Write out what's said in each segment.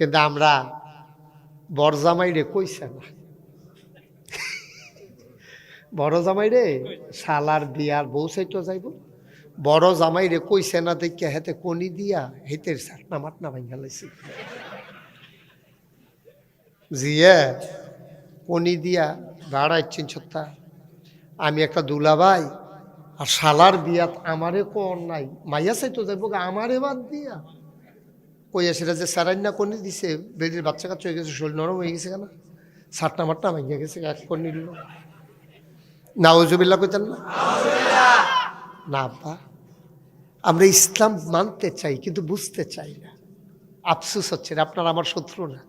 কিন্তু আমরা বড় রে, কইছে না। বড় জামাই রে, শালার বিয়ার বউ সাইটো যাইব। বড় জামাই রে, কইছে না দেখে হেতে কনি দিয়া হেতের সাটনা মাটনা ভাঙ্গা লাইছে। জিয়ে কনি দিয়া দাঁড়াইছেন সত্তা আমি একটা দুলাভাই আর শালার বিয়াত আমারে কোন নাই। মাইয়া চাইতো যাইব আমারে বাদ দিয়া। কইয়া সেটা যে সারান্না কনি দিছে। বেডির বাচ্চা কাচ্চা হয়ে গেছে শরীর নরম হয়ে গেছে কেন? সাটনা মাটনা ভাঙ্গা গেছে এক কনি দিল নাওজুবিল্লা কইতেন না? না আব্বা আমরা ইসলাম মানতে চাই কিন্তু বুঝতে চাই না। আফসুস হচ্ছে না, আপনার আমার শত্রু না।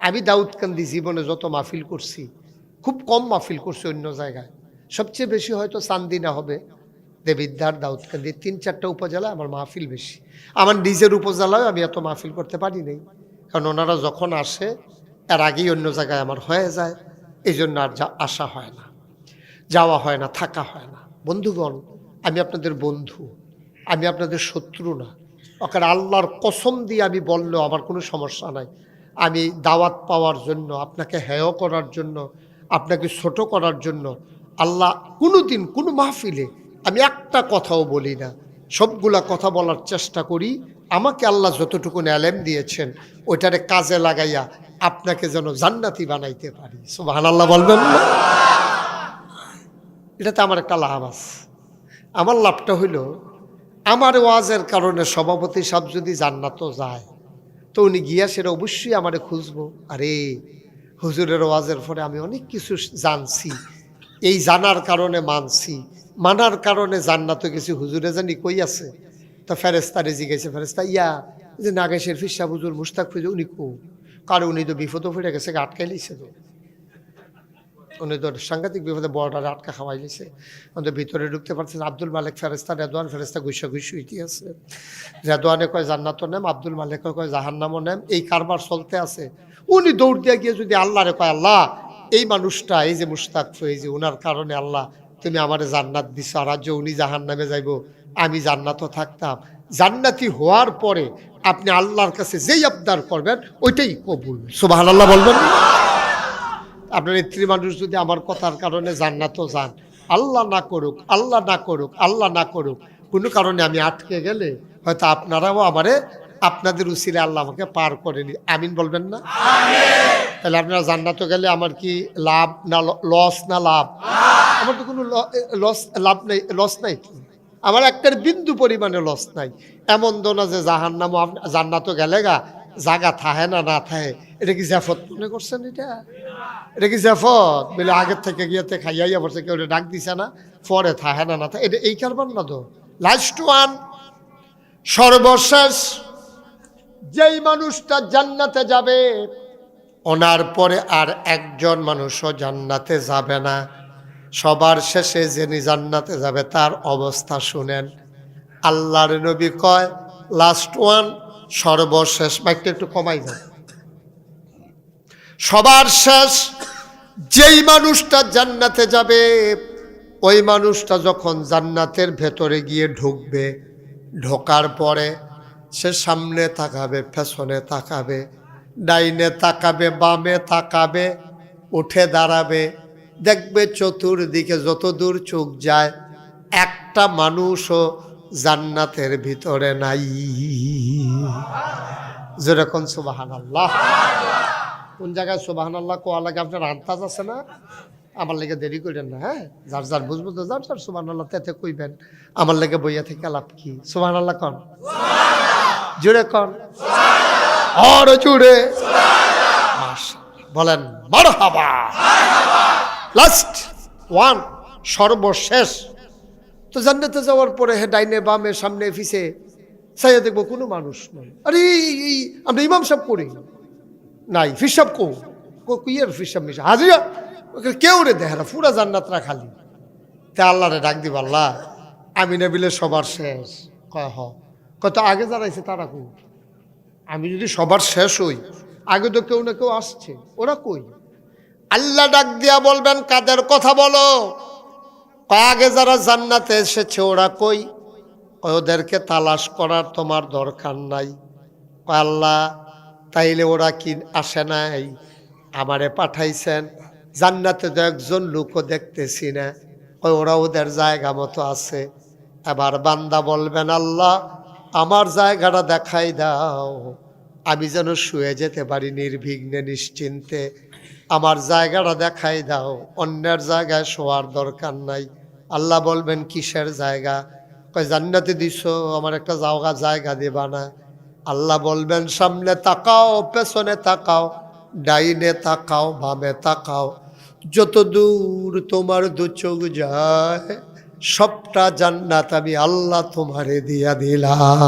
আমি দাউদকান্দি জীবনে যত মাহফিল করছি খুব কম মাহফিল করছি অন্য জায়গায়। সবচেয়ে বেশি হয়তো চান্দিনা হবে। দেবিদ্যার দাউদকান্দি তিন চারটা উপজেলা আমার মাহফিল বেশি। আমার নিজের উপজেলায় আমি এত মাহফিল করতে পারি নাই। কারণ ওনারা যখন আসে, এর আগেই অন্য জায়গায় আমার হয়ে যায়। এই জন্য আর যা, আসা হয় না। যাওয়া হয় না, থাকা হয় না। বন্ধুগণ, আমি আপনাদের বন্ধু, আমি আপনাদের শত্রু না। ওখানে আল্লাহর কসম দিয়ে আমি বললেও আমার কোনো সমস্যা নাই। আমি দাওয়াত পাওয়ার জন্য, আপনাকে হেয় করার জন্য, আপনাকে ছোট করার জন্য, আল্লাহ কোনো দিন কোনো মাহফিলে আমি একটা কথাও বলি না। সবগুলা কথা বলার চেষ্টা করি। আমাকে আল্লাহ যতটুকু এলেম দিয়েছেন, ওইটারে কাজে লাগাইয়া আপনাকে যেন জান্নাতি বানাইতে পারি। সুবাহ আল্লাহ বলবেন না? এটাতে আমার একটা লাভ আছে। আমার লাভটা হইল, আমার ওয়াজের কারণে সভাপতি সাহেব যদি জান্নাতও যায়, তো উনি গিয়া সেটা অবশ্যই আমারে খুঁজবো। আরে, হুজুরের ওয়াজের পরে আমি অনেক কিছু জানছি। এই জানার কারণে মানছি। মানার কারণে জান্নাত গেছি, হুজুরে জানি কই আছে? তো ফেরেস্তারে জিজ্ঞেসে ফেরেস্তা ইয়া যে নাগেশের ফিসা হুজুর মুস্তাক ফুজুর উনি কো? কারণ উনি তো বিপদও ফিরে গেছে আটকাই লিছে তো। উনি তো সাংঘাতিক বিপদে বড়টারে আটকা খাওয়াই লিছে আমাদের ভিতরে ঢুকতে পারছেন আব্দুল মালিক ফেরেস্তা রেদওয়ান ফেরেস্তা গুইসা গুইসু ইতি আছে। রেদওয়ানে কয় জান্নাতও নেম আব্দুল মালিক কয় জাহান্নামও নেম এই কারবার চলতে আছে। উনি দৌড় দিয়ে গিয়ে যদি আল্লাহরে কয়, আল্লাহ এই মানুষটা, এই যে মুস্তাক যে উনার কারণে আল্লাহ, তুমি আমার জান্নাত দিছ, আর আজ উনি জাহান নামে যাইব, আমি জান্নাতও থাকতাম। জান্নাতি হওয়ার পরে আপনি আল্লাহর কাছে যেই আবদার করবেন, ওইটাই কবুল। সুবাহ আল্লাহ বলবেন আপনার স্ত্রী মানুষ যদি আমার কথার কারণে জান্নাতও যান, আল্লাহ না করুক, আল্লাহ না করুক, আল্লাহ না করুক, কোনো কারণে আমি আটকে গেলে হয়তো আপনারাও আমারে আপনাদের উচিলে আল্লাহ আমাকে পার করেনি আমিন বলবেন না? তাহলে আপনারা জান্নাতে গেলে আমার কি লাভ না লস না লাভ? আমার তো কোনো লস লাভ নেই লস নাই তো। আমার একটার বিন্দু পরিমাণে লস নাই। এমন দো না যে জাহান নাম জান্নাতও গেলে গা জাগা থাহে না না থাহে। এটা কি জাফত মনে করছেন এটা? এটা কি জাফত? বলে আগের থেকে গিয়েতে খাইয়াইয়া পড়ছে কেউ ডাক দিছে না পরে থাহে না না থাকে এটা এই কারবার না তো? লাস্ট ওয়ান সর্বশেষ যেই মানুষটা জান্নাতে যাবে, ওনার পরে আর একজন মানুষও জান্নাতে যাবে না। সবার শেষে যিনি জান্নাতে যাবে, তার অবস্থা শুনেন। আল্লাহর নবী কয় লাস্ট ওয়ান সর্বশেষ। মাইকটা একটু কমাই দেয় সবার শেষ, যেই মানুষটা জান্নাতে যাবে, ওই মানুষটা যখন জান্নাতের ভেতরে গিয়ে ঢুকবে, ঢোকার পরে সে সামনে তাকাবে, পেছনে তাকাবে, ডাইনে তাকাবে, বামে তাকাবে, উঠে দাঁড়াবে, দেখবে চতুর্দিকে যত দূর চোখ যায়, একটা মানুষও জান্নাতের ভিতরে নাই। যেরকম সুবাহান আল্লাহ কোন জায়গায় সুবাহান আল্লাহ কোয়া লাগে? আপনার আন্তাজ আছে না? আমার লেগে দেরি করেন না হ্যাঁ? যার যার বুঝব তো যার যার সুবাহান আল্লাহ তেতে কইবেন। আমার লেগে বইয়া থেকে লাভ কি? সুবাহান আল্লাহ কন। জুড়ে কন আর জুড়ে। বলেন বড় হাবা লাস্ট ওয়ান সর্বশেষ। তো জান্নাতে যাওয়ার পরে হে ডাইনে বামে সামনে ফিসে সাইয়া দেখব কোনো মানুষ নয় আরে এই- আমরা ইমাম সাহেব করি। নাই ফিসাব কো কুইয়ের ফিসাব মিশা। হাজিরা কেউ রে দেখারা পুরা জান্নাতরা খালি। তে আল্লাহ রে ডাক দিব, আল্লাহ আমি না বিলে সবার শেষ। কয় হ। কত আগে যারাইছে তারা কই? আমি যদি সবার শেষ হই, আগে তো কেউ না কেউ আসছে, ওরা কই? আল্লাহ ডাক দিয়া বলবেন, কাদের কথা বলো? আগে যারা জান্নাতে এসেছে, ওরা কই? ওদেরকে তালাশ করার তোমার দরকার নাই। আল্লাহ, তাইলে ওরা কি আসে নাই? আমারে পাঠাইছেন। জান্নাতে তো একজন লোকও দেখতেছি না। ওরা ওদের জায়গা মতো আছে। এবার বান্দা বলবেন, আল্লাহ আমার জায়গাটা দেখাই দাও। আমি যেন শুয়ে যেতে পারি নির্বিঘ্নে, নিশ্চিন্তে। আমার জায়গাটা দেখাই দাও। অন্যের জায়গায় শোয়ার দরকার নাই। আল্লাহ বলবেন, কিসের জায়গা? কয়, জান্নাতে দিছ, আমার একটা জায়গা জায়গা দেবা না। আল্লাহ বলবেন, সামনে তাকাও, পেছনে তাকাও, ডাইনে তাকাও, বামে তাকাও। যত দূর তোমার দু চোখ যায় সবটা জান্নাত আমি আল্লাহ তোমারে দিয়া দিলাম।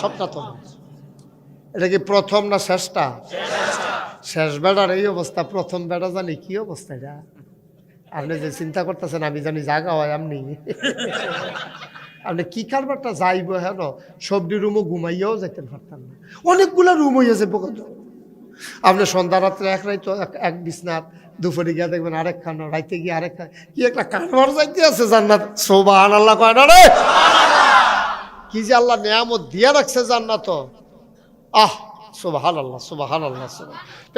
সবটা তোমার এটা কি প্রথম না শেষটা? শেষ বেড়ার এই অবস্থা প্রথম বেড়া জানি কি অবস্থা এটা? আপনি যে চিন্তা করতেছেন আমি জানি জাগা হয় আপনি। আপনি কি কারবারটা যাইব হেন? সবজি রুমও ঘুমাইয়াও যাইতেন পারতাম না। অনেকগুলো রুম হইয়াছে পর্যন্ত আপনি সন্ধ্যা রাত্রে এক রাইতো, এক- বিছনাথ দুপুরে গিয়ে দেখবেন আরেক খান, রাইতে গিয়ে আরেক খান। কি একটা কারবার যাইতে আছে জান্নাত। সোবাহান আল্লাহ কয় না রে! কি যে আল্লাহ নিয়ামত দিয়ে রাখছে জান্নাত। আহ সোবাহান আল্লাহ সোবাহান আল্লাহ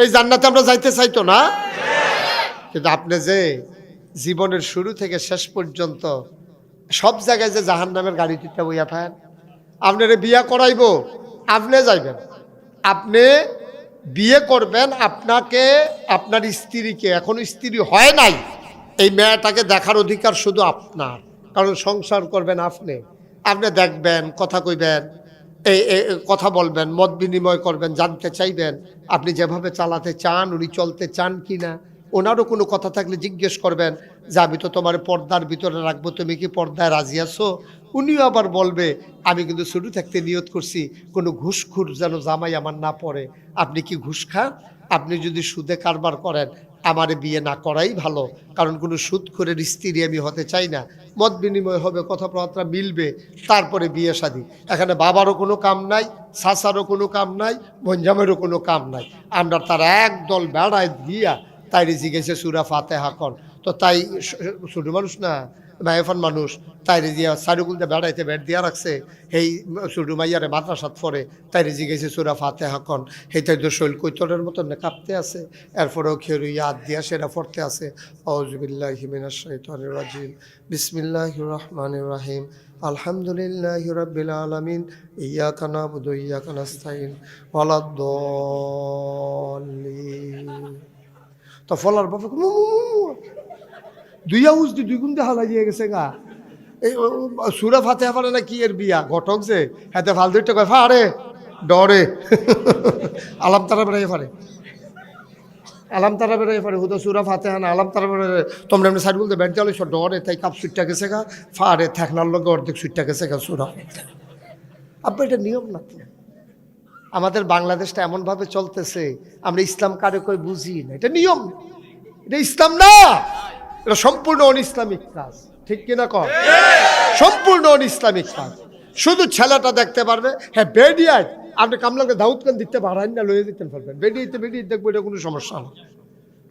এই জান্নাতে আমরা যাইতে চাইতো না? কিন্তু আপনি যে জীবনের শুরু থেকে শেষ পর্যন্ত সব জায়গায় যে জাহান নামের গাড়ি তুইটা বইয়া থাকেন, আপনারে বিয়া করাইব, আপনি যাইবেন। আপনি বিয়ে করবেন আপনাকে, আপনার স্ত্রীকে। এখনও স্ত্রী হয় নাই। এই মেয়েটাকে দেখার অধিকার শুধু আপনার। কারণ সংসার করবেন আপনি। আপনি দেখবেন, কথা কইবেন এই কথা বলবেন, মত বিনিময় করবেন, জানতে চাইবেন, আপনি যেভাবে চালাতে চান, উনি চলতে চান কি না ওনারও কোনো কথা থাকলে জিজ্ঞেস করবেন, যে আমি তো তোমার পর্দার ভিতরে রাখব, তুমি কি পর্দায় রাজি আছো? উনিও আবার বলবে, আমি কিন্তু শুরু থাকতে নিয়ত করছি, কোনো ঘুষখুর যেন জামাই আমার না পড়ে। আপনি কি ঘুষ খান? আপনি যদি সুদে কারবার করেন, আমারে বিয়ে না করাই ভালো, কারণ কোনো সুদ করে স্ত্রী আমি হতে চাই না। মত বিনিময় হবে, কথাবার্তা মিলবে, তারপরে বিয়ে শাদী এখানে বাবারও কোনো কাম নাই, সাসারও কোনো কাম নাই, বঞ্জামেরও কোনো কাম নাই। আমরা তার একদল বেড়ায় দিয়া তাই জিজ্ঞেসে, সুরা ফাতে হাকন তো তাই ছোটো মানুষ না মায়েফান মানুষ তাই দিয়া দিয়ে বেড়াইতে বেড় দিয়া রাখছে সেই ছোটো মাইয়ারে মাদ্রাসাত পরে তাই জিজ্ঞেসে সুরা ফাতে হাকন সেই তাই তো শৈল কৈতরের মতন কাঁপতে আছে, এরপরেও খেরু ইয়াদ দিয়া সেটা পড়তে আছে। অজবিল্লাহ হিমিনা বিসমিল্লাহ রহমান রাহিম। আলহামদুলিল্লাহ রবিল আলমিন। ইয়া কানা বুধ ইয়া কানাস্তাইন তো ফলার বাবা। দুই আউজ দুই গুণ দেখা লাগিয়ে গেছে গা। এই সুরা ফাতে পারে না কি এর বিয়া? ঘটক যে হাতে ফাল দুইটা কয় ফারে ডরে আলাম তারা বেড়াই পারে আলাম তারা বেড়াই পারে হুদো সুরা ফাতে হানা আলাম তারা বেড়াই তোমরা এমনি সাইড বলতে ব্যাট চালিয়েছ ডরে তাই কাপ সুইটটা গেছে গা। ফারে থাকনার লগে অর্ধেক সুইটটা গেছে গা, সুরা। আপনি এটা নিয়ম না তো। আমাদের বাংলাদেশটা এমনভাবে চলতেছে, আমরা ইসলাম কারে কই বুঝি না। এটা নিয়ম। এটা ইসলাম না! এটা সম্পূর্ণ অন ইসলামিক কাজ। ঠিক কিনা কর সম্পূর্ণ অন ইসলামিক কাজ। শুধু ছেলেটা দেখতে পারবে। হ্যাঁ বেডিয়ায় আপনি কামলাকে দাউদ খান দিতে পারেন না লয়ে দিতে পারবেন। বেডিয়েতে বেডিয়ে দেখব এটা কোনো সমস্যা না।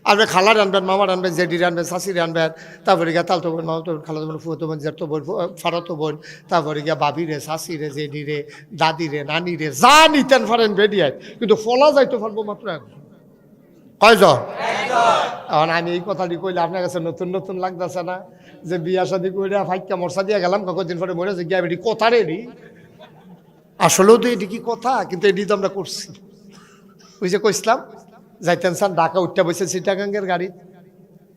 আপনি খালার আনবেন মামা আনবেন জেডি আনবেন শাশির আনবেন তারপরে গিয়া তালতো বোন মামাতো বোন খালাতো বোন ফুয়াতো বোন জেঠতো বোন ফারাতো বোন তারপরে গিয়া বাবি রে শাশি রে জেডি রে দাদি রে নানি রে যা নিতেন পারেন বেডিয়ায় কিন্তু ফলা যাইতে পারব মাত্র একজন কয়জন? এখন আমি এই কথাটি কইলে আপনার কাছে নতুন নতুন লাগতেছে না যে বিয়া শাদি কইরা ফাইকা মরসা দিয়া গেলাম কদিন পরে মরে যে গিয়া বেটি কথা রে আসলেও তো এটি কি কথা, কিন্তু এটি তো আমরা করছি। ওই যে কইসলাম যাইতেন সান ঢাকা উঠতে বসে সিটাগাঙ্গের গাড়ি।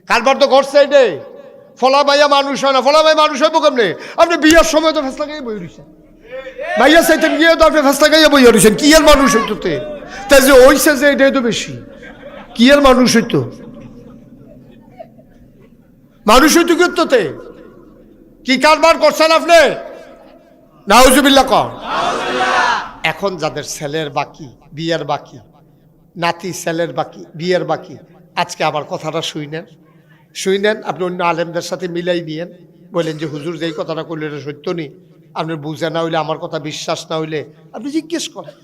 কারবার তো ঘটছে এটে। ফলা ভাইয়া মানুষ হয় না, ফলা ভাই মানুষ হইব কেমনে? আপনি বিয়ের সময় তো ফেসলা গাইয়ে বই রয়েছেন ভাইয়া চাইতেন গিয়ে তো আপনি ফেসলা গাইয়ে বই রয়েছেন কি এর মানুষ হইতো তে? তাই যে ওইসে যে এটাই তো বেশি। কি এর মানুষ হইতো? মানুষ হইতো কি তে কি কারবার করছেন আপনি? নাউজুবিল্লা কর এখন যাদের ছেলের বাকি, বিয়ের বাকি, নাতি ছেলের বাকি, বিয়ের বাকি, আজকে আবার কথাটা শুইনেন। শুইনেন, আপনি অন্য আলেমদের সাথে মিলাই নিয়েন। বলেন যে, হুজুর যেই কথাটা করলে এটা সত্য নেই আপনি বুঝে না হইলে, আমার কথা বিশ্বাস না হইলে আপনি জিজ্ঞেস করেন।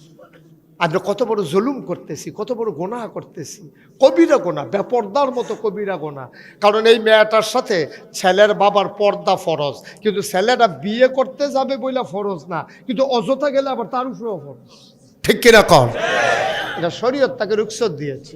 আমরা কত বড় জুলুম করতেছি কত বড় গোনা করতেছি। কবিরা গোনা বেপর্দার মতো কবিরা গোনা কারণ এই মেয়েটার সাথে ছেলের বাবার পর্দা ফরজ। কিন্তু ছেলেটা বিয়ে করতে যাবে বইলা ফরজ না। কিন্তু অযথা গেলে আবার তার উপরেও ফরজ। ঠিক কিনা কর এটা শরীয়ত তাকে রুকসত দিয়েছে।